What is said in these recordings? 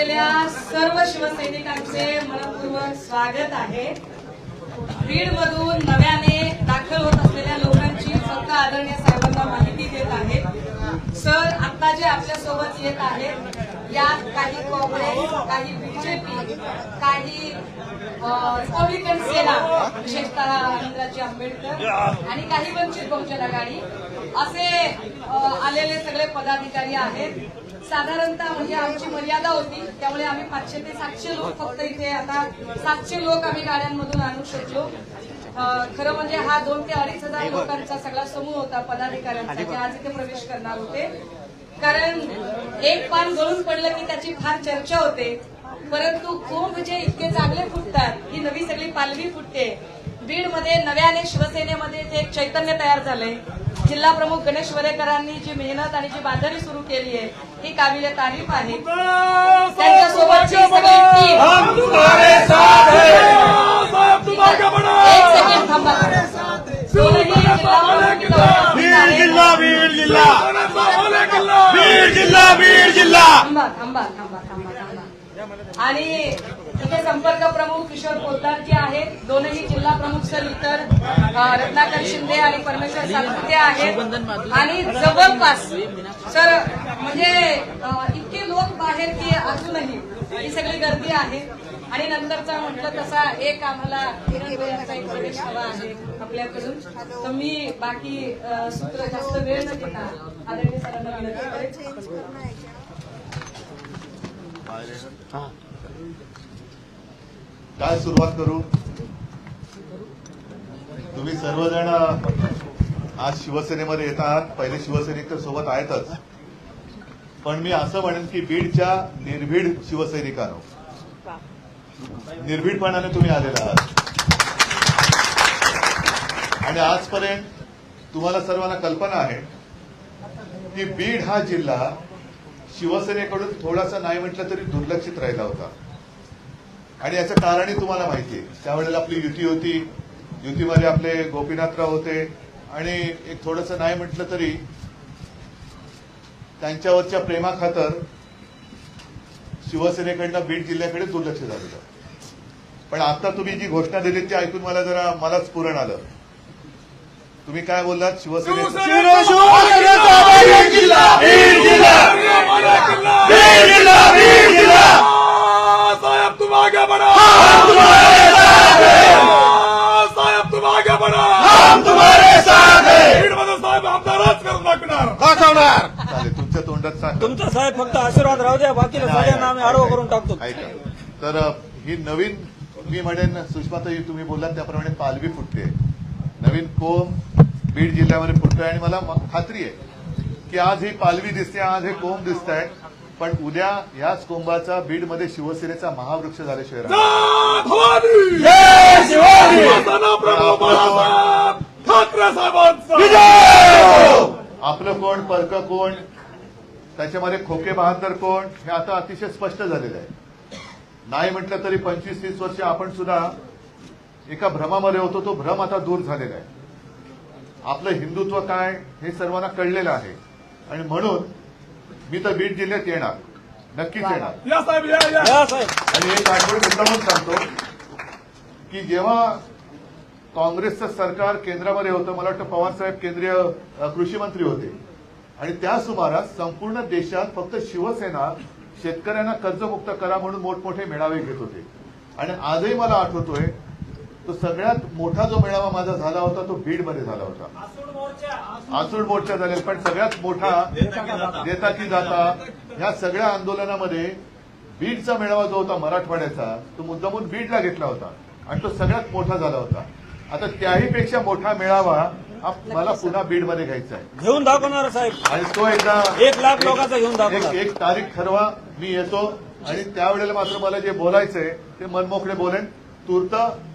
आलेल्या सर्व शिवसैनिकांचे मनपूर्वक स्वागत आहे. बीड मधून नव्याने दाखल होत असलेल्या लोकांची फक्त आदरणीय साहेबांना माहिती देत आहेत सर आता जे आपल्यासोबत येत आहेत यात काही काँग्रेस काही बीजेपी काही रिपब्लिकन सेना विशेषतः आनंदराजी आंबेडकर आणि काही वंचित बहुजन आघाडी. असे आलेले सगळे पदाधिकारी आहेत. साधारणतः म्हणजे आमची मर्यादा होती त्यामुळे आम्ही पाचशे ते सातशे लोक फक्त इथे आता सातशे लोक आम्ही गाड्यांमधून आणू शकलो. खरं म्हणजे हा दोन ते अडीच हजार लोकांचा सगळा समूह होता पदाधिकाऱ्यांचा जे आज इथे प्रवेश करणार होते. कारण एक पान गळून पडलं की त्याची फार चर्चा होते. परंतु कोंब जे इतके चांगले फुटतात ही नवी सगळी पालवी फुटते. बीडमध्ये नव्याने शिवसेनेमध्ये जे एक चैतन्य तयार झालंय. जिल्हा प्रमुख गणेश वरेकरांनी जी मेहनत आणि जी बांधणी सुरू केली आहे ही काबिले तारीफ आहे. त्यांच्यासोबतची सगळी टीम हैं थांबा थांबा थांबा. आणि इथे संपर्क प्रमुख किशोर पोद्दार जे आहेत. दोनही जिल्हा प्रमुख सर इतर रत्नाकर शिंदे आणि परमेश्वर सातपुते आहेत. आणि जवळपास सर म्हणजे इतके लोक बाहेर की अजूनही ही सगळी गर्दी आहे. आणि नंतरचा म्हटलं तसा एक आम्हाला एक प्रवेश हवा आहे आपल्याकडून. तर मी बाकी सूत्र जास्त वेळ न घेता आदरणीय सरांना विनंती करेन. काय सुरुवात करू? तुम्ही सर्वजण आज शिवसेनेमध्ये येत आहात. पहिले शिवसैनिक तर सोबत आहेतच. पण मी असं म्हणेन की बीडच्या निर्भीड शिवसैनिकांनो निर्भीडपणाने तुम्ही आलेला आहात. आणि आजपर्यंत तुम्हाला सर्वांना कल्पना आहे की बीड हा जिल्हा शिवसेनेकडून थोडासा नाही म्हटलं तरी दुर्लक्षित राहिला होता. आणि याचं कारणही तुम्हाला माहिती आहे. त्यावेळेला आपली युती होती. युतीमध्ये आपले गोपीनाथराव होते. आणि एक थोडंसं नाही म्हटलं तरी त्यांच्यावरच्या प्रेमाखातर शिवसेनेकडनं बीड जिल्ह्याकडे दुर्लक्ष झालेलं पण आता तुम्ही जी घोषणा दिली ती ऐकून मला जरा मलाच पुरण आलं. तुम्ही काय बोललात? शिवसेने बीड जिल्हा बीड जिल्हा बीड जिल्हा बीड जिल्हा साहब तुम आगे बढ़ो हम तुम्हारे साथ हैं साहब तुम आगे बढ़ो हम तुम्हारे साथ हैं बीडमध्ये साहेब आमदारच करून दाखवणार दाखवणार चालेल तुमच्या तोंडात सांगा तुमचा साहेब फक्त आशीर्वाद राहू द्या बाकीला सगळ्यांना आम्ही आडवं करून टाकतो. ऐका. तर ही नवीन मी म्हणेन सुषमाताई तुम्ही बोललात त्याप्रमाणे पालवी फुटते. नवीन कोंब बीड जिल्ह्यामध्ये फुटतोय आणि मला खात्री आहे की आज ही पालवी दिसते आज हे कोंब दिसत आहे पण उद्या याच कोंबाचा बीडमध्ये शिवसेनेचा महावृक्ष ठाकरे साहेबांचा! आपलं कोण? परक कोण? त्याच्यामध्ये खोके बहादर कोण हे आता अतिशय स्पष्ट झालेलं आहे. नाही म्हटलं तरी पंचवीस तीस वर्ष आपण सुद्धा एका भ्रमामध्ये होतो तो भ्रम आता दूर झालेला आहे. आपलं हिंदुत्व काय हे सर्वांना कळलेलं आहे. आणि म्हणून मी तर बीड जिल्ह्यात येणार नक्कीच येणार. या साहेब या या. या साहेब. आणि एक आठवड मुद्दामून सांगतो की जेव्हा काँग्रेसचं सरकार केंद्रामध्ये होतं मला वाटतं पवारसाहेब केंद्रीय कृषी मंत्री होते. आणि त्या सुमारास संपूर्ण देशात फक्त शिवसेना शेतकऱ्यांना कर्जमुक्त करा म्हणून मोठमोठे मेळावे घेत होते. आणि आजही मला आठवतोय तो सगळ्यात मोठा जो मेळावा माझा झाला होता तो बीडमध्ये झाला होता. आसूड मोर्चा झालेला पण सगळ्यात मोठा देता की जाता ह्या सगळ्या आंदोलनामध्ये बीडचा मेळावा जो होता मराठवाड्याचा तो मुद्दामून बीडला घेतला होता. आणि तो सगळ्यात मोठा झाला होता. आता त्याहीपेक्षा मोठा मेळावा हा मला पुन्हा बीडमध्ये घ्यायचा आहे. घेऊन दाखवणार साहेब. आणि तो एकदा एक लाख लोकांचा घेऊन दाखवणार. एक तारीख ठरवा मी येतो. आणि त्यावेळेला मात्र मला जे बोलायचंय ते मनमोकळे बोलेन. तूर्त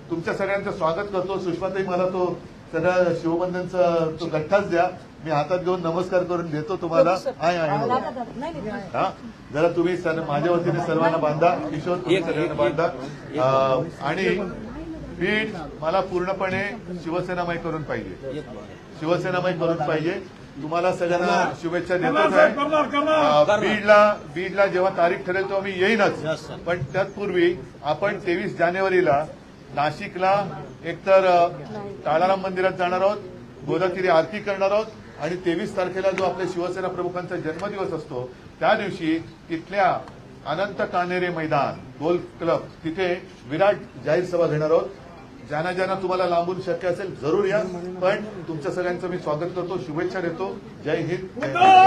तुमच्या सगळ्यांचं स्वागत करतो. सुषमाताई मला तो सगळा शिवबंधनचा तो गठ्ठाच द्या. मी हातात घेऊन नमस्कार करून देतो तुम्हाला. आहे आहे हो. हा? जरा तुम्ही माझ्या वतीने सर्वांना बांधा. किशोर तुम्ही सगळ्यांना बांधा. अं, आणि बीड मला पूर्णपणे शिवसेनामय करून पाहिजे. शिवसेनामय करून पाहिजे. तुम्हाला सगळ्यांना शुभेच्छा देतोच आहे बीडला बीडला जेव्हा तारीख ठरेल तेव्हा मी येईनच. पण तत्पूर्वी आपण तेवीस जानेवारीला नाशिकला एकतर काळाराम मंदिरात जाणार आहोत गोदातीरी आरती करणार आहोत आणि तेवीस तारखेला जो आपल्या शिवसेना प्रमुखांचा जन्मदिवस असतो त्या दिवशी तिथल्या अनंत कानेरे मैदान गोल्फ क्लब. तिथे विराट जाहीर सभा घेणार आहोत. ज्यांना ज्यांना तुम्हाला लांबून शक्य असेल जरूर या. पण तुमच्या सगळ्यांचं मी स्वागत करतो शुभेच्छा देतो. जय हिंद.